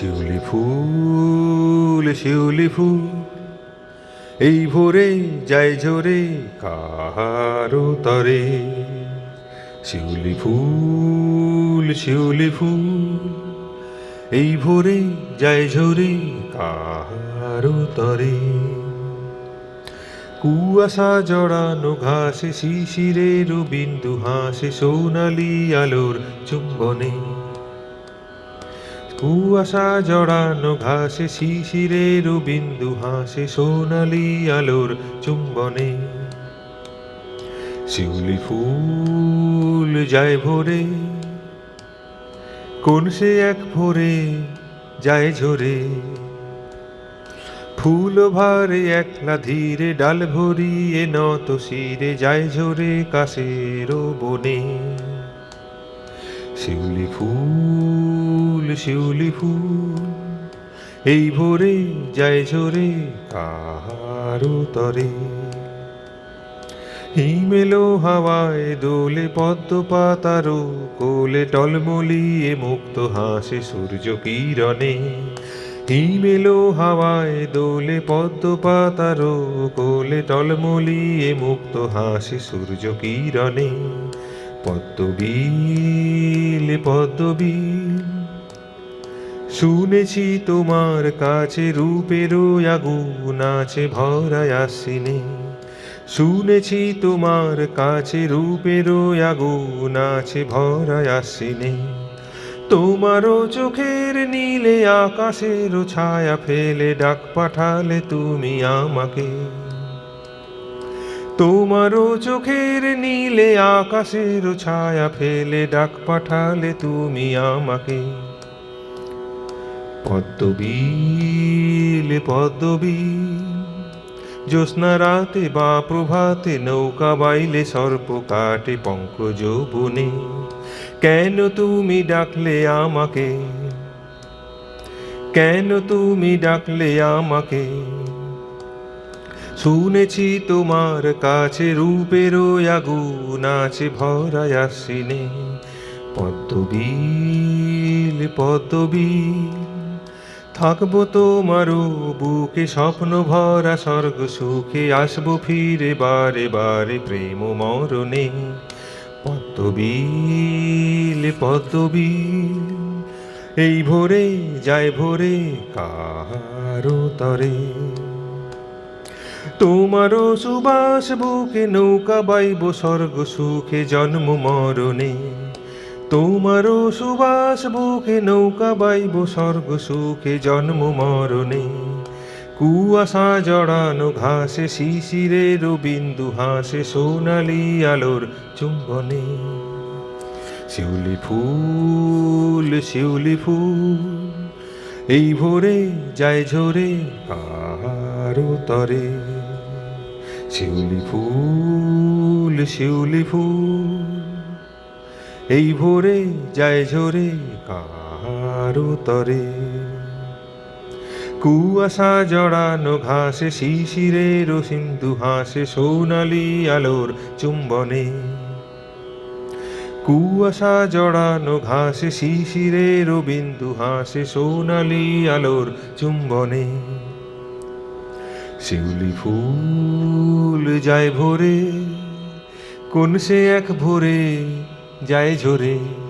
শিউলি ফুল শিউলি ফুল। এই ভোরে যায় ঝরে, কাহারো তরে। শিউলি ফুল শিউলি ফুল। এই ভোরে যায় ঝরে, কাহারো তরে। কুয়াশা জড়ানো ঘাসে শিশিরের বিন্দু হাসে সোনালি আলোর চুম্বনে। কুয়াশা জড়ানো ঘাসে শিশিরের বিন্দু হাসে সোনালি আলোর চুম্বনে। শিউলি ফুল যায় ভোরে, কোন সে এক ভোরে যায় ঝরে। ফুল ভারে একলা ধীরে ডাল ভরিয়ে, নত শিরে যায় ঝরে কাশের বনে। শিউলি ফুল শিউলি ফুল। এই ভোরে যায় ঝরে কাহারো তরে হিমেলো হাওয়ায় দোলে পদ্ম পাতারো কোলে টলমলিয়ে মুক্ত হাসে সূর্য কিরণে। হিমেলো হাওয়ায় দোলে পদ্ম পাতারো কোলে টলমলিয়ে মুক্ত হাসে সূর্য কিরণে। পদ্মবিল পদ্মবিল। শুনেছি তোমার কাছে রূপেরও আগুন আছে ভরা আসিনে। শুনেছি তোমার কাছে রূপেরও আগুন আছে ভরা আসিনে। তোমারও চোখের নীলে আকাশেরও ছায়া ফেলে, ডাক পাঠালে তুমি আমাকে। তোমারও চোখের নীলে আকাশের ছায়া ফেলে, ডাক পাঠালে তুমি আমাকে। পদ্মবিল পদ্মবিল জ্যোৎস্না রাতে বা প্রভাতে নৌকা বাইলে সর্প কাটে পঙ্কজ বনে। কেন তুমি ডাকলে আমাকে? কেন তুমি ডাকলে আমাকে? শুনেছি তোমার কাছে রূপেরও আগুন আছে ভরায় আসিনে পদ্মবিল পদ্মবিল থাকব তোমারও বুকে স্বপ্ন ভরা স্বর্গ সুখে, আসব ফিরে বারে বারে প্রেম মরণে। পদ্মবিল পদ্মবিল এই ভোরে যায় ভোরে কারও তরে। তোমারও সুবাস বুকে নৌকা বাইব স্বর্গ সুখে জন্ম মরণে। তোমারও সুবাস, বুকে নৌকা বাইব, স্বর্গ সুখে জন্ম, মরণে। কুয়াশা জড়ানো ঘাসে শিশিরের বিন্দু হাসে, সোনালি আলোর চুম্বনে। শিউলি ফুল শিউলি ফুল, এই ভোরে যায় ঝরে আরও তরে। শিউলি ফুল শিউলি ফুল এই ভোরে যায় ঝরে কারও তরে। কুয়াশা জড়ানো ঘাসে শিশিরের সিন্ধু হাসে সোনালি আলোর চুম্বনে। কুয়াশা জড়ানো ঘাসে শিশিরে রবিন্দু হাসে সোনালি আলোর চুম্বনে। শিউলি ফুল যায় ভোরে, কোন সে এক ভোরে যায় ঝরে।